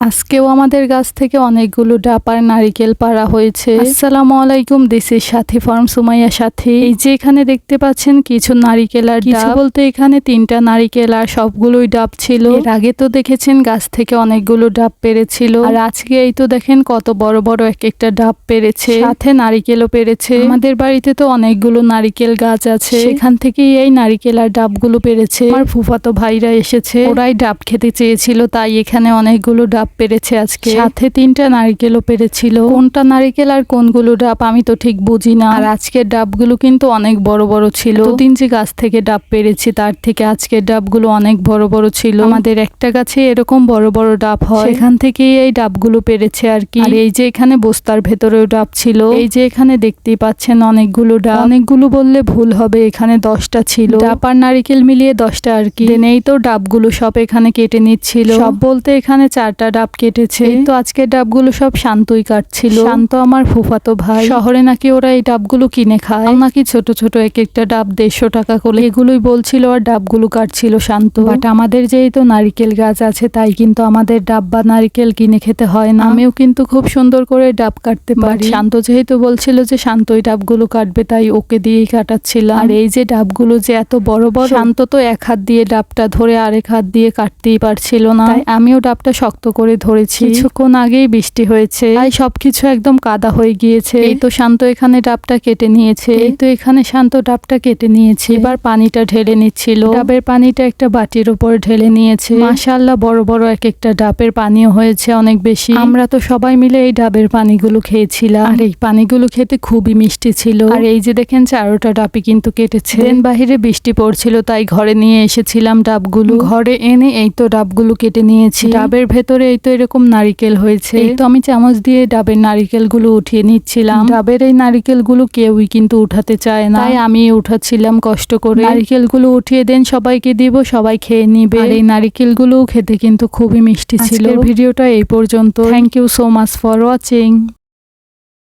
আজকেও আমাদের গাছ থেকে অনেকগুলো ডাপার নারিকেল পাড়া হয়েছে। আসসালামু আলাইকুম দেশের সাথী ফার্ম সুমাইয়া সাথী। এই যে এখানে দেখতে পাচ্ছেন কিছু নারিকেল আর কিছু বলতে এখানে তিনটা নারিকেল আর সবগুলোই ডাব ছিল। এর আগে তো দেখেছেন গাছ থেকে অনেকগুলো ডাব পেরেছিল। আর আজকে এই তো দেখেন কত বড় বড় এক একটা ডাব পেরেছে। সাথে নারিকেলও পেরেছে। আমাদের বাড়িতে তো অনেকগুলো নারিকেল গাছ আছে। সেখান থেকেই এই নারিকেল আর ডাবগুলো পেরেছে। আমার ফুফাতো ভাইরা এসেছে। ওরাই ডাব খেতে চেয়েছিল তাই এখানে অনেকগুলো ডাব পেরেছে আজকে। সাথে তিনটা নারিকেলও পেরেছিল। কোনটা নারিকেল আর কোনগুলো ডাব আমি তো ঠিক বুঝি না। আর আজকের ডাবগুলো কিন্তু অনেক বড় বড় ছিল। দিন যে গাছ থেকে ডাব পেরেছি, তার থেকে আজকের ডাবগুলো অনেক বড় বড় ছিল। আমাদের একটা গাছে এরকম বড় বড় ডাব হয়। সেখান থেকেই এই ডাবগুলো পেরেছে আর কি। এই যে এখানে বস্তার ভেতরেও ডাব ছিল। এই যে এখানে দেখতেই পাচ্ছেন অনেকগুলো ডাব। অনেকগুলো বললে ভুল হবে, এখানে দশটা ছিল। ডাব আর নারিকেল মিলিয়ে দশটা আর কি। এই তো ডাবগুলো সব এখানে কেটে নিচ্ছিল। সব বলতে এখানে চারটা ডাব কেটেছে। এই তো আজকে ডাবগুলো সব শান্তই কাটছিল। শান্ত আমার ফুফাতো ভাই। শহরে নাকি ওরা এই ডাবগুলো কিনে খায়? নাকি ছোট ছোট এক একটা ডাব দেড়শো টাকা করে এগুলোই বলছিল আর ডাবগুলো কাটছিল শান্ত। বাট আমাদের যেই তো নারিকেল গাছ আছে তাই কিন্তু আমাদের ডাব বা নারিকেল কিনে খেতে হয় না। আমিও কিন্তু খুব সুন্দর করে ডাব কাটতে পারি। শান্ত যেহেতু বলছিল যে শান্ত এই ডাবগুলো কাটবে তাই ওকে দিয়েই কাটাচ্ছিলাম। আর এই যে ডাবগুলো যে এত বড় বড়। শান্ত তো এক হাত দিয়ে ডাবটা ধরে আরেক হাত দিয়ে কাটতেই পারছিল না। আমিও ডাবটা শক্ত করে ধরেছি। কিছুক্ষণ আগেই বৃষ্টি হয়েছে। তাই সবকিছু একদম কাদা হয়ে গিয়েছে। এই তো শান্ত এখানে ডাবটা কেটে নিয়েছে। এই তো এখানে শান্ত ডাবটা কেটে নিয়েছে। এবার পানিটা ঢেলে নিচ্ছিল। ডাবের পানিটা একটা বাটির উপর ঢেলে নিয়েছে। মাশাআল্লাহ বড় বড় এক একটা ডাবের পানিও হয়েছে অনেক বেশি। আমরা তো সবাই মিলে এই ডাবের পানিগুলো খেয়েছিলাম। আর এই পানিগুলো খেতে খুবই মিষ্টি ছিল। আর এই যে দেখেন চারোটা ডাবই কিন্তু কেটেছে। দেন বাহিরে বৃষ্টি পড়ছিল তাই ঘরে নিয়ে এসেছিলাম ডাবগুলো। ঘরে এনে এই তো ডাবগুলো কেটে নিয়েছি। ডাবের ভেতরে এই তো এরকম নারিকেল হয়েছে। এই তো আমি চামচ দিয়ে ডাবের নারিকেলগুলো উঠিয়ে নিচ্ছিলাম। ডাবের এই নারিকেলগুলো কেউই কিন্তু উঠাতে চায় না। তাই আমি উঠাচ্ছিলাম কষ্ট করে। নারিকেলগুলো উঠিয়ে দেন সবাইকে দিব সবাই খেয়ে নিবে। আর এই নারিকেলগুলোও খেতে কিন্তু খুবই মিষ্টি ছিল। ভিডিওটা এই পর্যন্ত। Thank you so much for watching